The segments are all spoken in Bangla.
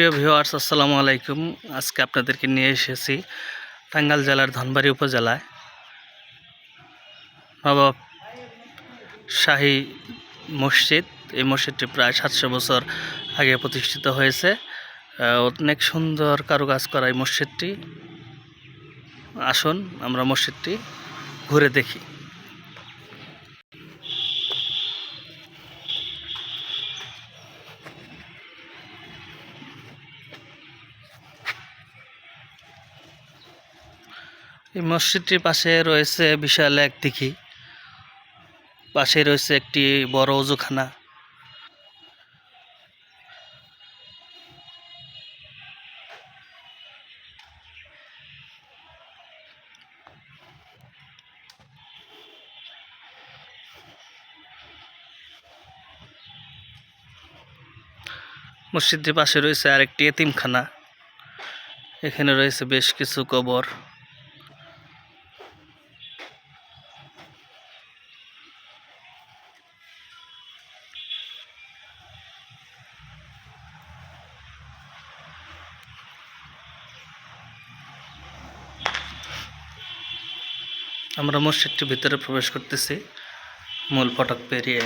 প্রিয় ভিউয়ার্স আসসালামু আলাইকুম। আজকে আপনাদেরকে নিয়ে এসেছি টাঙ্গাইল জেলার ধনবাড়ি উপজেলায়। নবাব শাহী মসজিদ। এই মসজিদটি প্রায় সাতশো বছর আগে প্রতিষ্ঠিত হয়েছে। অনেক সুন্দর কারুকাজ করা এই মসজিদটি। আসুন আমরা মসজিদটি ঘুরে দেখি এই মসজিদটির পাশে রয়েছে বিশাল এক দিঘি। পাশে রয়েছে একটি বড় অজুখানা। মসজিদটির পাশে রয়েছে আরেকটি এতিমখানা। এখানে রয়েছে বেশ কিছু কবর। আমরা মসজিদটির ভিতরে প্রবেশ করতেছি। মূল ফটক পেরিয়ে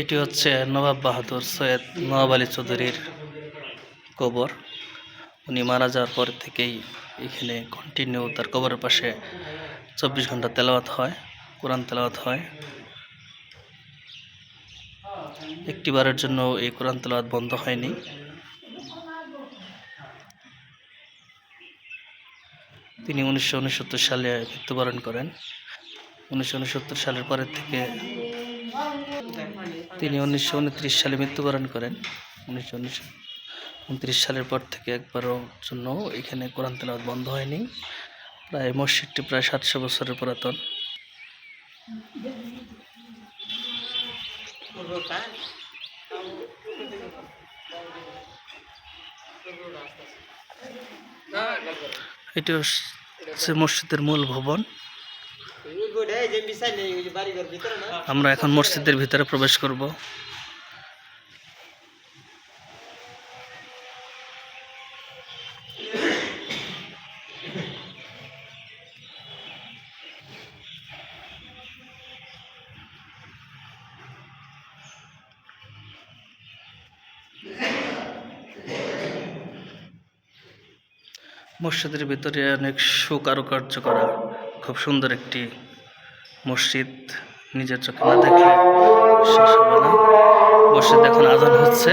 এটি হচ্ছে নবাব বাহাদুর সৈয়দ নবাব আলী চৌধুরীর কবর। উনি মারা যাওয়ার পর থেকেই এখানে কন্টিনিউ তার কবরের পাশে চব্বিশ ঘণ্টা তেলাওয়াত হয়, কোরআন তেলাওয়াত হয়। একটিবারের জন্য এই কোরআন তেলাওয়াত বন্ধ হয়নি। তিনি উনিশশো উনসত্তর সালে মৃত্যুবরণ করেন। উনিশশো উনসত্তর সালের পরের থেকে তিনি উনিশশো উনত্রিশ সালে মৃত্যুবরণ করেন। উনিশশো উনত্রিশ সালের পর থেকে একবারও জন্য এখানে কোরআন তেলাওয়াত বন্ধ হয়নি। প্রায় মসজিদটি প্রায় সাতশো বছরের পুরাতন। এটি হচ্ছে মসজিদের মূল ভবন। আমরা এখন মসজিদের ভিতরে প্রবেশ করব। মসজিদের ভিতরে অনেক সুকারুকার্য করা। খুব সুন্দর একটি মসজিদ নিজের চোখে না দেখলে বসে হবে না। মসজিদ এখন আজান হচ্ছে।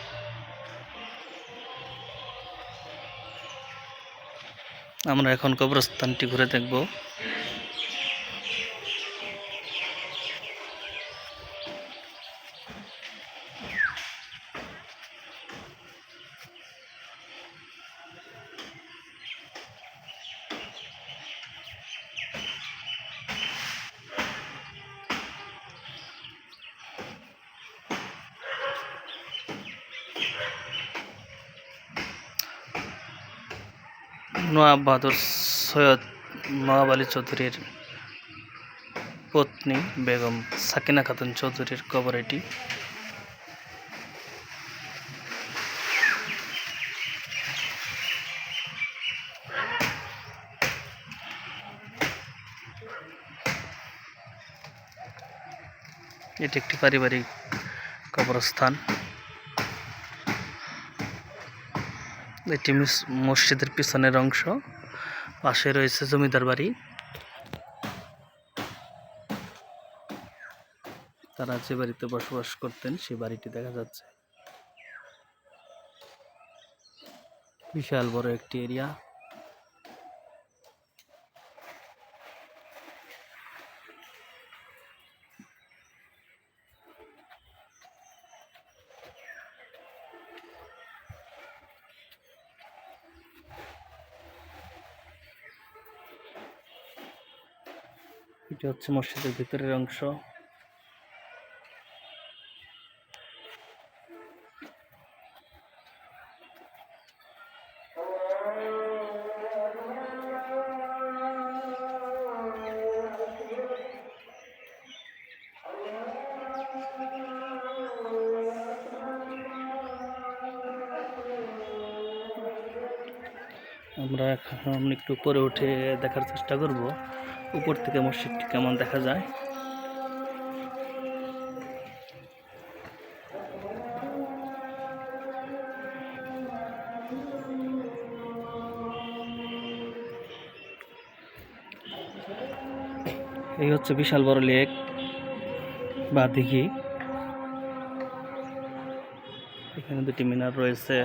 আমরা এখন কবরস্থানটি ঘুরে দেখব। নওয়াব বাহাদুর সৈয়দ নওয়াব আলী চৌধুরীর পত্নী বেগম সাকিনা খাতুন চৌধুরীর কবর এটি। এটি একটি পারিবারিক কবরস্থান। এটি মিস- মসজিদের পিছনের অংশ। পাশে রয়েছে জমিদার বাড়ি। তারা যে বাড়িতে বসবাস করতেন, সে বাড়িটি দেখা যাচ্ছে। বিশাল বড় একটি এরিয়া। এটি হচ্ছে মসজিদের ভিতরের অংশ। আমরা এখন একটু উপরে উঠে দেখার চেষ্টা করব। উপর থেকে মসজিদটি কেমন দেখা যায়? এই হচ্ছে বিশাল বড় লেক বা দিঘি। এখানে দুটি মিনার রয়েছে।